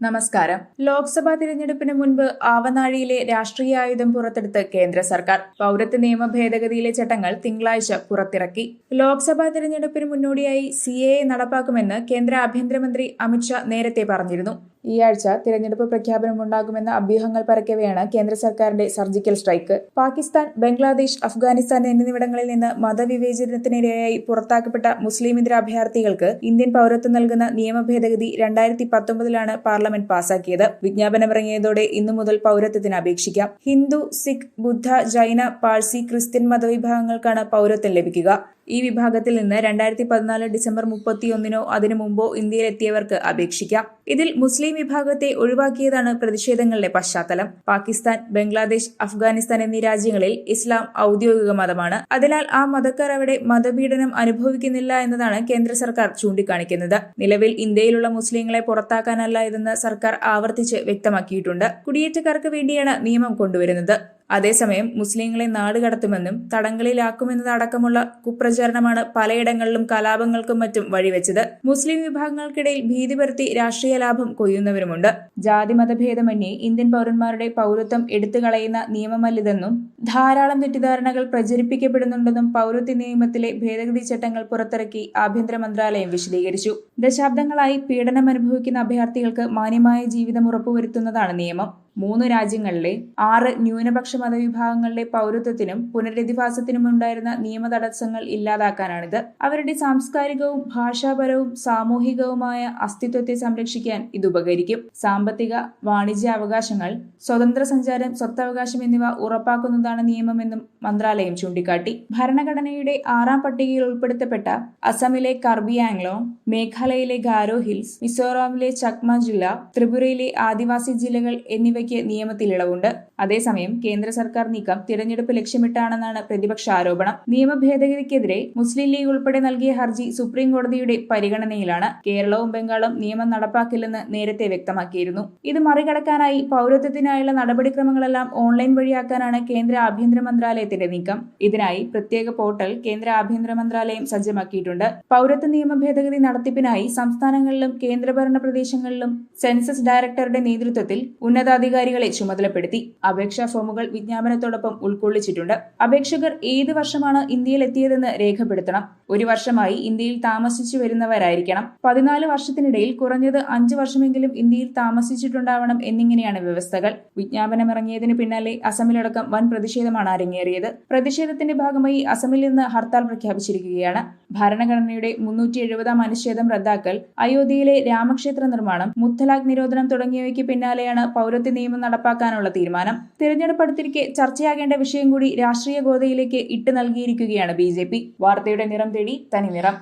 നമസ്കാരം. ലോക്സഭാ തിരഞ്ഞെടുപ്പിന് മുൻപ് ആവനാഴിയിലെ രാഷ്ട്രീയ ആയുധം പുറത്തെടുത്ത് കേന്ദ്ര സർക്കാർ. പൌരത്വ നിയമ ഭേദഗതിയിലെ ചട്ടങ്ങൾ തിങ്കളാഴ്ച പുറത്തിറക്കി. ലോക്സഭാ തിരഞ്ഞെടുപ്പിന് മുന്നോടിയായി സി എ നടപ്പാക്കുമെന്ന് കേന്ദ്ര ആഭ്യന്തരമന്ത്രി അമിത്ഷാ നേരത്തെ പറഞ്ഞിരുന്നു. ഈ ആഴ്ച തിരഞ്ഞെടുപ്പ് പ്രഖ്യാപനമുണ്ടാകുമെന്ന അഭ്യൂഹങ്ങൾ പരക്കവെയാണ് കേന്ദ്ര സർക്കാരിന്റെ സർജിക്കൽ സ്ട്രൈക്ക്. പാകിസ്ഥാൻ ബംഗ്ലാദേശ് അഫ്ഗാനിസ്ഥാൻ എന്നിവിടങ്ങളിൽ നിന്ന് മതവിവേചനത്തിനിരയായി പുറത്താക്കപ്പെട്ട മുസ്ലിം ഇതര അഭയാർത്ഥികൾക്ക് ഇന്ത്യൻ പൌരത്വം നൽകുന്ന നിയമ ഭേദഗതി രണ്ടായിരത്തി പത്തൊമ്പതിലാണ് പാർലമെന്റ് പാസാക്കിയത്. വിജ്ഞാപനമിറങ്ങിയതോടെ ഇന്നു മുതൽ പൌരത്വത്തിന് അപേക്ഷിക്കാം. ഹിന്ദു സിഖ് ബുദ്ധ ജൈന പാഴ്സി ക്രിസ്ത്യൻ മതവിഭാഗങ്ങൾക്കാണ് പൌരത്വം ലഭിക്കുക. ഈ വിഭാഗത്തിൽ നിന്ന് രണ്ടായിരത്തി പതിനാല് ഡിസംബർ മുപ്പത്തിയൊന്നിനോ അതിനു മുമ്പോ ഇന്ത്യയിലെത്തിയവർക്ക് അപേക്ഷിക്കാം. ഇതിൽ മുസ്ലിം വിഭാഗത്തെ ഒഴിവാക്കിയതാണ് പ്രതിഷേധങ്ങളുടെ പശ്ചാത്തലം. പാകിസ്ഥാൻ ബംഗ്ലാദേശ് അഫ്ഗാനിസ്ഥാൻ എന്നീ രാജ്യങ്ങളിൽ ഇസ്ലാം ഔദ്യോഗിക മതമാണ്. അതിനാൽ ആ മതക്കാർ അവിടെ മതപീഡനം അനുഭവിക്കുന്നില്ല എന്നതാണ് കേന്ദ്ര സർക്കാർ ചൂണ്ടിക്കാണിക്കുന്നത്. നിലവിൽ ഇന്ത്യയിലുള്ള മുസ്ലിങ്ങളെ പുറത്താക്കാനല്ല ഇതെന്ന് സർക്കാർ ആവർത്തിച്ച് വ്യക്തമാക്കിയിട്ടുണ്ട്. കുടിയേറ്റക്കാർക്ക് വേണ്ടിയാണ് നിയമം കൊണ്ടുവരുന്നത്. അതേസമയം മുസ്ലിങ്ങളെ നാടുകടത്തുമെന്നും തടങ്കലിലാക്കുമെന്നതടക്കമുള്ള കുപ്രചാരണമാണ് പലയിടങ്ങളിലും കലാപങ്ങൾക്കും മറ്റും വഴിവെച്ചത്. മുസ്ലിം വിഭാഗങ്ങൾക്കിടയിൽ ഭീതി പരത്തി രാഷ്ട്രീയ ലാഭം കൊയ്യുന്നവരുമുണ്ട്. ജാതി മതഭേദമന്യേ ഇന്ത്യൻ പൗരന്മാരുടെ പൗരത്വം എടുത്തുകളയുന്ന നിയമമല്ലിതെന്നും ധാരാളം തെറ്റിദ്ധാരണകൾ പ്രചരിപ്പിക്കപ്പെടുന്നുണ്ടെന്നും പൗരത്വ നിയമത്തിലെ ഭേദഗതി ചട്ടങ്ങൾ പുറത്തിറക്കി ആഭ്യന്തര മന്ത്രാലയം വിശദീകരിച്ചു. ദശാബ്ദങ്ങളായി പീഡനം അനുഭവിക്കുന്ന അഭയാർത്ഥികൾക്ക് മാന്യമായ ജീവിതം ഉറപ്പുവരുത്തുന്നതാണ് നിയമം. മൂന്ന് രാജ്യങ്ങളിലെ ആറ് ന്യൂനപക്ഷ മതവിഭാഗങ്ങളുടെ പൗരത്വത്തിനും പുനരധിവാസത്തിനും ഉണ്ടായിരുന്ന നിയമ തടസ്സങ്ങൾ ഇല്ലാതാക്കാനാണിത്. അവരുടെ സാംസ്കാരികവും ഭാഷാപരവും സാമൂഹികവുമായ അസ്തിത്വത്തെ സംരക്ഷിക്കാൻ ഇത് ഉപകരിക്കും. സാമ്പത്തിക വാണിജ്യ അവകാശങ്ങൾ സ്വതന്ത്ര സഞ്ചാരം സ്വത്തവകാശം എന്നിവ ഉറപ്പാക്കുന്നതാണ് നിയമമെന്നും മന്ത്രാലയം ചൂണ്ടിക്കാട്ടി. ഭരണഘടനയുടെ ആറാം പട്ടികയിൽ ഉൾപ്പെടുത്തപ്പെട്ട അസമിലെ കർബി ആംഗ്ലോ മേഘാലയയിലെ ഗാരോ ഹിൽസ് മിസോറാമിലെ ചക്മ ജില്ല ത്രിപുരയിലെ ആദിവാസി ജില്ലകൾ എന്നിവയ്ക്ക് നിയമത്തിൽ ഇളവുണ്ട് അതേസമയം കേന്ദ്ര സർക്കാർ നീക്കം തിരഞ്ഞെടുപ്പ് ലക്ഷ്യമിട്ടാണെന്നാണ് പ്രതിപക്ഷ ആരോപണം. നിയമ ഭേദഗതിക്കെതിരെ മുസ്ലിം ലീഗ് ഉൾപ്പെടെ നൽകിയ ഹർജി സുപ്രീം കോടതിയുടെ പരിഗണനയിലാണ് കേരളവും ബംഗാളും നിയമം നടപ്പാക്കില്ലെന്ന് നേരത്തെ വ്യക്തമാക്കിയിരുന്നു. ഇത് മറികടക്കാനായി പൗരത്വത്തിനായുള്ള നടപടിക്രമങ്ങളെല്ലാം ഓൺലൈൻ വഴിയാക്കാനാണ് കേന്ദ്ര ആഭ്യന്തര മന്ത്രാലയത്തിന്റെ നീക്കം. ഇതിനായി പ്രത്യേക പോർട്ടൽ കേന്ദ്ര ആഭ്യന്തര മന്ത്രാലയം സജ്ജമാക്കിയിട്ടുണ്ട്. പൗരത്വ നിയമ ഭേദഗതി നടത്തിപ്പിനായി സംസ്ഥാനങ്ങളിലും കേന്ദ്രഭരണ പ്രദേശങ്ങളിലും സെൻസസ് ഡയറക്ടറുടെ നേതൃത്വത്തിൽ ഉന്നതാധികാരികളെ ചുമതലപ്പെടുത്തി അപേക്ഷാ ഫോമുകൾ വിജ്ഞാപനത്തോടൊപ്പം ഉൾക്കൊള്ളിച്ചിട്ടുണ്ട്. അപേക്ഷകർ ഏത് വർഷമാണ് ഇന്ത്യയിൽ എത്തിയതെന്ന് രേഖപ്പെടുത്തണം. ഒരു വർഷമായി ഇന്ത്യയിൽ താമസിച്ചു വരുന്നവരായിരിക്കണം. പതിനാല് വർഷത്തിനിടയിൽ കുറഞ്ഞത് അഞ്ച് വർഷമെങ്കിലും ഇന്ത്യയിൽ താമസിച്ചിട്ടുണ്ടാവണം എന്നിങ്ങനെയാണ് വ്യവസ്ഥകൾ. വിജ്ഞാപനമിറങ്ങിയതിന് പിന്നാലെ അസമിലടക്കം വൻ പ്രതിഷേധമാണ് അരങ്ങേറിയത്. പ്രതിഷേധത്തിന്റെ ഭാഗമായി അസമിൽ നിന്ന് ഹർത്താൽ പ്രഖ്യാപിച്ചിരിക്കുകയാണ്. ഭരണഘടനയുടെ മുന്നൂറ്റി എഴുപതാം അനുച്ഛേദം റദ്ദാക്കൽ അയോധ്യയിലെ രാമക്ഷേത്ര നിർമ്മാണം മുത്തലാഖ് നിരോധനം തുടങ്ങിയവയ്ക്ക് പിന്നാലെയാണ് പൗരത്വ നിയമം നടപ്പാക്കാനുള്ള തീരുമാനം തിരഞ്ഞെടുപ്പ് അടുത്തിരിക്കെ ചർച്ചയാകേണ്ട വിഷയം കൂടി രാഷ്ട്രീയ ഗോതയിലേക്ക് ഇട്ട് നൽകിയിരിക്കുകയാണ് ബി വാർത്തയുടെ നിറം തേടി തനി നിറം.